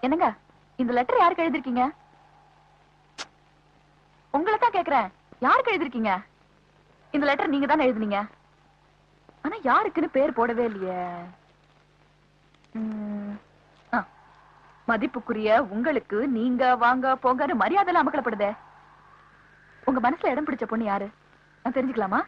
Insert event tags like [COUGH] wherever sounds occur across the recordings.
என்னங்க இந்த லெட்டர் யாருக்கு எழுதிருக்கீங்க? உங்களை தான் கேக்குறேன். யாருக்கு எழுதிருக்கீங்க? இந்த லெட்டர் நீங்க தானே எழுதுனீங்க? ஆனா யாருக்குன்னு பேர் போடவே இல்லையே. ஆ, மதிப்புக்குரிய உங்களுக்கு நீங்க வாங்க போங்கன்னு மரியாதை அமக்கலப்படுதே. உங்க மனசுல இடம் பிடிச்ச பொண்ணு யாரு? நான் தெரிஞ்சுக்கலாமா?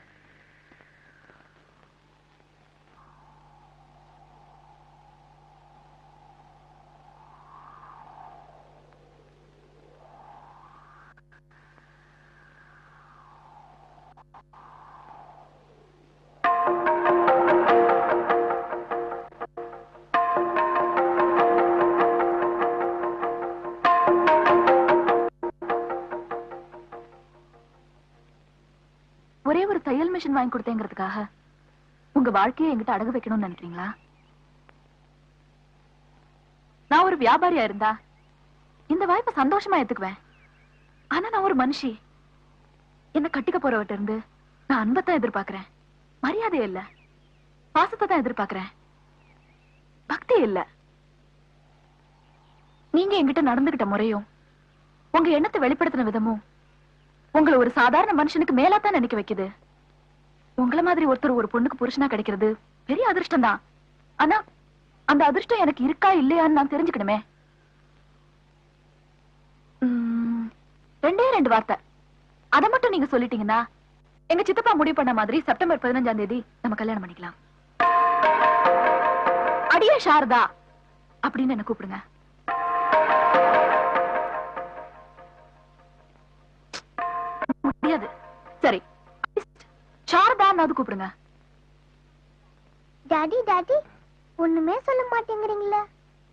ஒரே ஒரு தையல் மிஷின் வாங்கி கொடுத்தேங்கிறதுக்காக உங்க வாழ்க்கையை எங்கிட்ட அடகு வைக்கணும்னு நினைக்கிறீங்களா? நான் ஒரு வியாபாரியா இருந்தா இந்த வாய்ப்பை சந்தோஷமா ஏத்துக்குவேன். ஆனா நான் ஒரு மனுஷி. என்ன கட்டிக்க போறவட்ட இருந்து நான் அன்பத்தான் எதிர்பார்க்கிறேன். மரியாதை இல்ல. பாசத்தை தான் எதிர்பார்க்கிறேன். பக்தி இல்ல. நீங்க என்கிட்ட நடந்துகிட்ட முறையும் உங்க எண்ணத்தை வெளிப்படுத்தின விதமும் உங்களை ஒரு சாதாரண மனுஷனுக்கு மேலாத்தான் நினைக்க வைக்குது. உங்களை மாதிரி ஒருத்தர் ஒரு பொண்ணுக்கு புருஷனா கிடைக்கிறது பெரிய அதிர்ஷ்டம் தான் ஆனா அந்த அதிர்ஷ்டம் எனக்கு இருக்கா இல்லையான்னு நான் தெரிஞ்சுக்கணுமே. உம், ரெண்டே ரெண்டு வார்த்தை. அத மட்டும் நீங்க சொல்லிட்டீங்கன்னா எங்க சித்தப்பா முடிவு பண்ண மாதிரி செப்டம்பர் பதினஞ்சாம் தேதி நம்ம கல்யாணம் பண்ணிக்கலாம். அடியே சாரதா அப்படின்னு என்ன கூப்பிடுங்க. சாரதான்னாவது கூப்பிடுங்க. டாடி டாடி ஒண்ணுமே சொல்ல மாட்டேங்கிறீங்களே.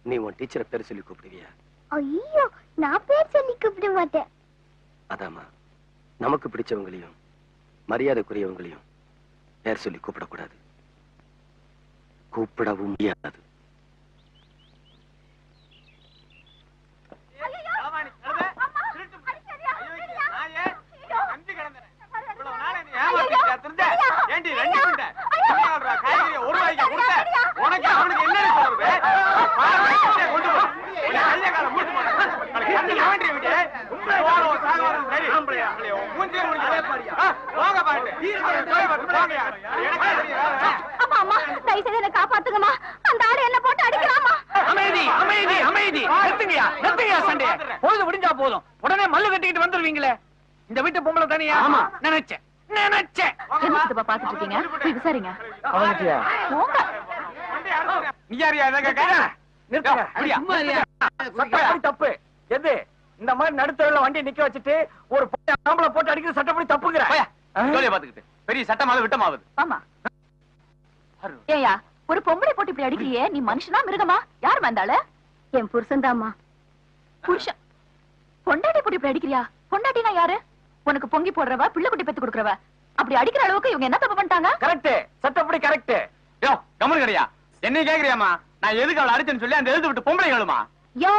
நீ உன் டீச்சரை பேர் சொல்லி கூப்பிடுவியா? ஐயோ நான் பேர் சொல்லி கூப்பிட மாட்டேன். அதாம்மா நமக்கு பிடிச்சவங்களையும் மரியாதைக்குரியவங்களையும் பேர் சொல்லி கூப்பிடக்கூடாது. கூப்பிடவும் முடியாது ஏண்டி ரெண்டு குண்டை? பதினாலு ரூபா காய்கறியை ஒரு ரூபாய்க்கு கொடுத்த? உனக்கு அவனுக்கு என்னடி சொல்றது? பாரு, வண்டியை கொண்டு போ. உன்னை கையை காலை மூட்டு போடு. நாளைக்கு கண்ணுக்கு அவன்டி விட்டு. போறோம், சாகுறோம், சரி. உன் மூஞ்சியை முடிக்க. ஆ, போங்க பாட்டு. அவன் போய் வரட்டும், போங்கயா. எனக்கே தெரியும். அம்மா அம்மா தயவு செய்து என்ன காப்பாத்துங்கம்மா. அந்த ஆளு என்ன போட்டு அடிக்கிறாமா அமைதி அமைதி அமைதி. நிறுத்துங்கயா பொழுது போதும். உடனே மல்லு கட்டிக்கிட்டு வந்துருவீங்களே. இந்த வீட்டு பொம்பளை தானியா? ஆமா. நினைச்சேன் நினைச்சேன். என்ன சித்தப்பா பாத்துட்டு இருக்கீங்க? போய் விசாரிங்க. அவனுக்கியா? போங்க. வண்டி அறுத்துறேன். நீ யாரியா இதை கேட்க? நிறுத்துங்க. தப்பு. எது? இந்த மாதிரி நடுத்தரவுல வண்டி நிக்க வச்சுட்டு ஒரு ஆம்பளை போட்டு அடிக்கிறது சட்டப்படி தப்புங்கிற. பாத்துக்கிட்டு. பெரிய சட்டமாவது விட்டமாவது. ஆமா. ஏயா ஒரு பொம்பளை போட்டு இப்படி அடிக்கிறியே? நீ மனுஷனா மிருகமா? யார் வந்தாளு? என் புருஷன் தாம்மா புருஷன். பொண்டாட்டி போட்டு இப்படி அடிக்கிறியா? பொண்டாட்டினா யாரு? உனக்கு பொங்கி போடுறவ பிள்ளை குட்டி பெத்து கொடுக்கறவ. அப்படி அடிக்கிற அளவுக்கு இவங்க என்ன தப்பு பண்ணிட்டாங்க? கரெக்ட் சட்டப்படி கரெக்ட் யோ, கம்முனு கிடையா என்னை கேக்குறியாமா நான் எதுக்கு அவளை அடிச்சேன்னு சொல்லி அந்த எழுத்து விட்டு பொம்பளை கேளுமா யோ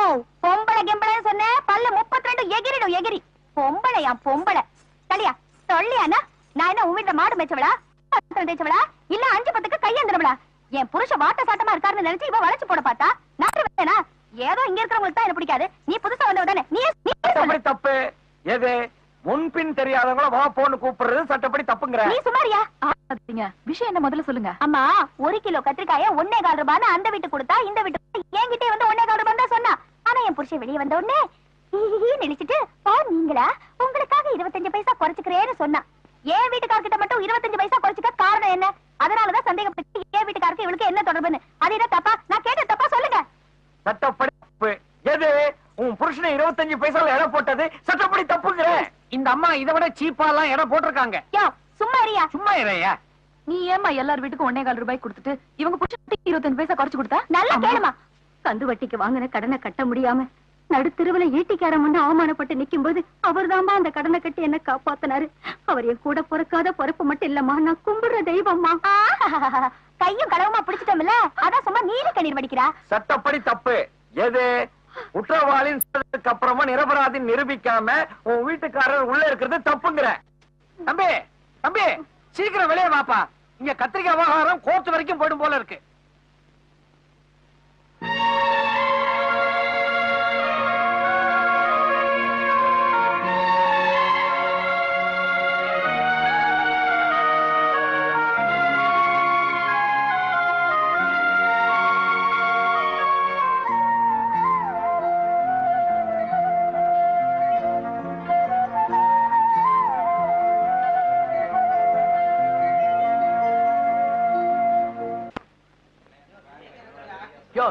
பொம்பளை கிம்பளைன்னு சொன்னேன் பல்ல முப்பத்தி ரெண்டு எகிரிடும் எகிரி பொம்பளையா பொம்பளை. சரியா சொல்லியானா நான் என்ன உன் மாடு மேய்ச்சவளா? பாத்திரம் தேய்ச்சவளா? இல்ல அஞ்சு பத்துக்கு கையேந்திரவளா? என் புருஷன் வாட்ட சாட்டமா இருக்காருன்னு நினைச்சு இவ வளைச்சு போட பார்த்தா? நான் வேணா ஏதோ இங்க இருக்கிறவங்களுக்கு தான் எனக்கு பிடிக்காது. நீ புதுசா வந்தவ தானே? நீ நீ தப்பு. எது? முன்பின் தெரியாதவங்கள வா போன்னு கூப்பிடுறது சட்டப்படி தப்புங்கிற. நீ சுமாரியா பாத்தீங்க விஷயம் என்ன முதல்ல சொல்லுங்க. அம்மா ஒரு கிலோ கத்திரிக்காய ஒன்னே கால் ரூபான்னு அந்த வீட்டு கொடுத்தா இந்த வீட்டு என்கிட்டே வந்து ஒன்னே கால் சொன்னா ஆனா என் புருஷன் வெளியே வந்த உடனே நினைச்சிட்டு பா நீங்களா? உங்களுக்காக இருபத்தஞ்சு பைசா குறைச்சுக்கிறேன்னு சொன்னா என் வீட்டுக்காரர்கிட்ட மட்டும் இருபத்தஞ்சு பைசா குறைச்சுக்க காரணம் என்ன? அதனாலதான் சந்தேகப்பட்டு என் வீட்டுக்காருக்கு இவளுக்கு என்ன தொடர்புன்னு? அது என்ன தப்பா? நான் கேட்ட தப்பா சொல்லுங்க. சட்டப்படி எது? உன் புருஷனை இருபத்தஞ்சு பைசால எடை போட்டது? சட்டப்படி தப்புங்கிற இந்த அம்மா இதை விட சீப்பா எல்லாம் எடை போட்டிருக்காங்க. யோ சும்மா இருயா சும்மா இறையா? நீ ஏமா எல்லார் வீட்டுக்கும் ஒன்னே கால் ரூபாய் கொடுத்துட்டு இவங்க புருஷனுக்கு இருபத்தஞ்சு பைசா குறைச்சு கொடுத்தா? நல்லா அம்மா. கேளுமா. கந்து வட்டிக்கு வாங்கின கடனை கட்ட முடியாம நடுத்தெருவுல ஈட்டிக்காரன் வந்து அவமானப்பட்டு நிக்கும் போது அந்த கடனை கட்டி என்ன காப்பாத்தினாரு. அவர் என் கூட பிறக்காத பிறப்பு மட்டும் இல்லம்மா. நான் கும்பிடுற தெய்வம்மா. கையும் களவுமா பிடிச்சிட்டோம்ல? அதான் சும்மா நீல கண்ணீர் வடிக்கிறா. சட்டப்படி தப்பு. எது? சொன்னதுக்கு அப்புறமா நிரபராதி நிரூபிக்காம உன் வீட்டுக்காரர் உள்ள இருக்கிறது தப்புங்கிற. தம்பி தம்பி சீக்கிரம் வெளியே வாப்பா. இங்க கத்திரிக்காய் விவகாரம் கோர்ட் வரைக்கும் போயிடும் போல இருக்கு.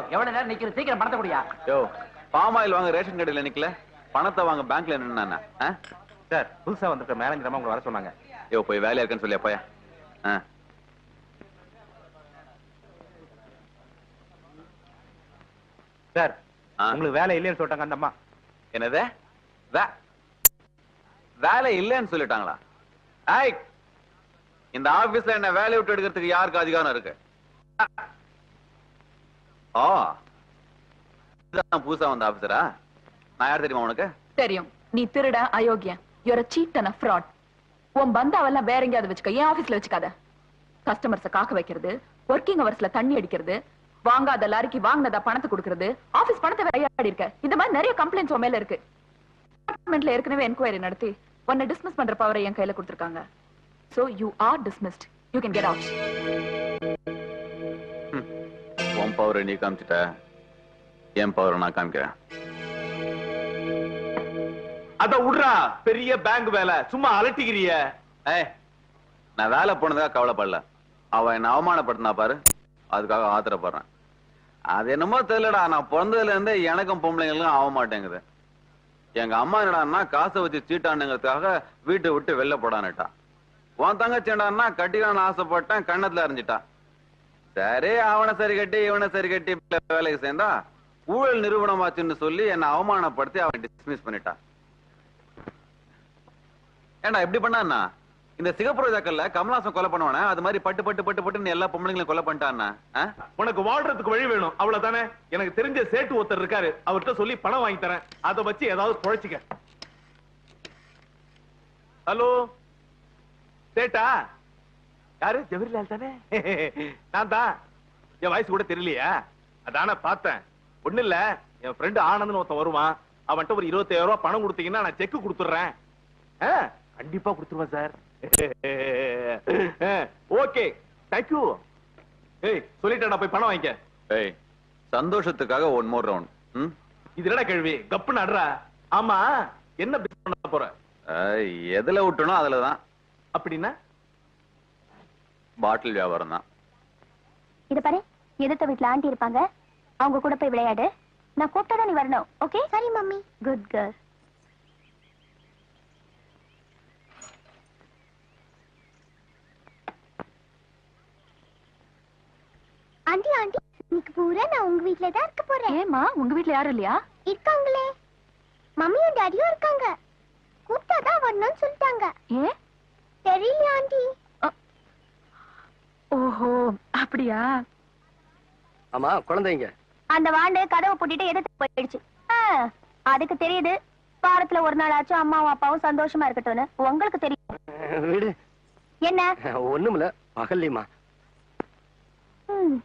எவ்வளவு நேரம் நிக்கிற சீக்கிரம் பணத்தை குடியா. யோ பாம் ஆயில் வாங்க ரேஷன் கடையில நிக்கல. பணத்தை வாங்க பேங்க்ல நின்னா சார் புதுசா வந்திருக்க மேனேஜர் உங்களை வர சொன்னாங்க. யோ போய் வேலையா இருக்குன்னு சொல்லியா போயா? சார். உங்களுக்கு வேலை இல்லைன்னு சொல்லிட்டாங்க அந்த அம்மா. என்னது? வே- வேலை இல்லைன்னு சொல்லிட்டாங்களா? இந்த ஆபீஸ்ல என்ன வேலையை விட்டு எடுக்கிறதுக்கு யாருக்கு அதிகாரம் இருக்கு? ஓ. இதுதான் புதுசா வந்த ஆபீசரா நான் யார் தெரியுமா உனக்கு? தெரியும். நீ திருட அயோக்கியன் யூர் சீட் அண்ட் ஃப்ராட் உன் பந்தாவெல்லாம் வேற எங்கேயாவது வச்சுக்க. ஏன் ஆபீஸ்ல வச்சுக்காத. கஸ்டமர்ஸ காக்க வைக்கிறது ஒர்க்கிங் அவர்ஸ்ல தண்ணி அடிக்கிறது வாங்காத லாரிக்கு வாங்கினதா பணத்தை கொடுக்கறது ஆபீஸ் பணத்தை விளையாடி இருக்க இந்த மாதிரி நிறைய கம்ப்ளைண்ட்ஸ் உன் மேல இருக்கு. டிபார்ட்மெண்ட்ல ஏற்கனவே என்கொயரி நடத்தி உன்னை டிஸ்மிஸ் பண்ற பவரை என் கையில கொடுத்துருக்காங்க. So you are dismissed you can get out பவரை நீ காமிச்சிட்ட என் பவரை நான் காமிக்கிறேன். அத விடுறா பெரிய பேங்க் வேலை சும்மா அலட்டிக்கிறிய. நான் வேலை போனதுக்காக கவலைப்படல. அவன் என்ன அவமானப்படுத்தினா பாரு அதுக்காக ஆத்திரப்படுறேன். அது என்னமோ தெரியலடா நான் பிறந்ததுல இருந்தே எனக்கும் பொம்பளைங்களுக்கும் ஆக மாட்டேங்குது. எங்க அம்மா என்னடான்னா காசை வச்சு சீட்டானுங்கிறதுக்காக வீட்டை விட்டு வெளில போடான்னுட்டா. உன் தங்கச்சி என்னடான்னா கட்டிக்கணும்னு ஆசைப்பட்டேன் கண்ணத்துல அறிஞ்சிட்டா சரி அவனை சரி கட்டி இவனை சரி கட்டி வேலைக்கு சேர்ந்தா ஊழல் நிறுவனமாச்சுன்னு சொல்லி என்னை அவமானப்படுத்தி அவன் டிஸ்மிஸ் பண்ணிட்டா ஏண்டா எப்படி பண்ணா இந்த சிகப்பு ரோஜாக்கள்ல கமலாசன் கொலை பண்ணுவானே அது மாதிரி பட்டு பட்டு பட்டு பட்டுன்னு எல்லா பொம்பளைங்களையும் கொலை பண்ணிட்டான்னா உனக்கு வாழ்றதுக்கு வழி வேணும் அவ்வளவுதானே? எனக்கு தெரிஞ்ச சேட்டு ஒருத்தர் இருக்காரு அவர்கிட்ட சொல்லி பணம் வாங்கி தரேன். அதை வச்சு ஏதாவது குழைச்சிக்க. ஹலோ? சேட்டா? யாரு? ஜவஹர்லால் தானே? [LAUGHS] நான் தான். என் வயசு கூட தெரியலையா. அதானே பார்த்தேன். ஒண்ணு இல்ல. என் ஃப்ரெண்டு ஆனந்த்னு ஒருத்தன் வருவான். அவன்கிட்ட ஒரு இருபத்தாயிரம் ரூபாய் பணம் கொடுத்தீங்கன்னா நான் செக் கொடுத்துடுறேன். கண்டிப்பா கொடுத்துருவேன் சார் [LAUGHS] ஓகே. தேங்க்யூ ஏய் சொல்லிட்டேன் போய் பணம் வாங்கிக்க. ஏய் சந்தோஷத்துக்காக ஒன் மோர் ரவுண்ட் ம்? இது என்னடா கேள்வி? கப்பு நடுறா ஆமா. என்ன பிசினஸ் பண்ண போற? எதுல விட்டனோ அதுல தான் அப்படின்னா? பாட்டில் வியாபாரம் தான். இத பாரு எதிர்த்த வீட்ல ஆண்டி இருப்பாங்க. அவங்க கூட போய் விளையாடு. நான் கூப்பிட்டா நீ வரணும் ஓகே சரி mummy. Good girl aunty aunty இன்னைக்கு பூரா நான் உங்க வீட்ல தான் இருக்க போறேன். ஏமா உங்க வீட்ல யாரும் இல்லையா? இருக்காங்களே. மம்மியும் டாடியும் இருக்காங்க. கூப்பிட்டா தான் வரணும்னு சொல்லிட்டாங்க. ஏன்? தெரியல ஆண்டி. அப்படியா? ஆமா குழந்தைங்க. அந்த வாண்டு கதவை பூட்டிட்டு எதிர்த்து போயிடுச்சு. அதுக்கு தெரியுது வாரத்துல ஒரு நாள் ஆச்சும் அம்மாவும் அப்பாவும் சந்தோஷமா இருக்கட்டும்னு. உங்களுக்கு தெரியும். வீடு. என்ன? ஒண்ணுமில்ல பகல்லையுமா. ம்,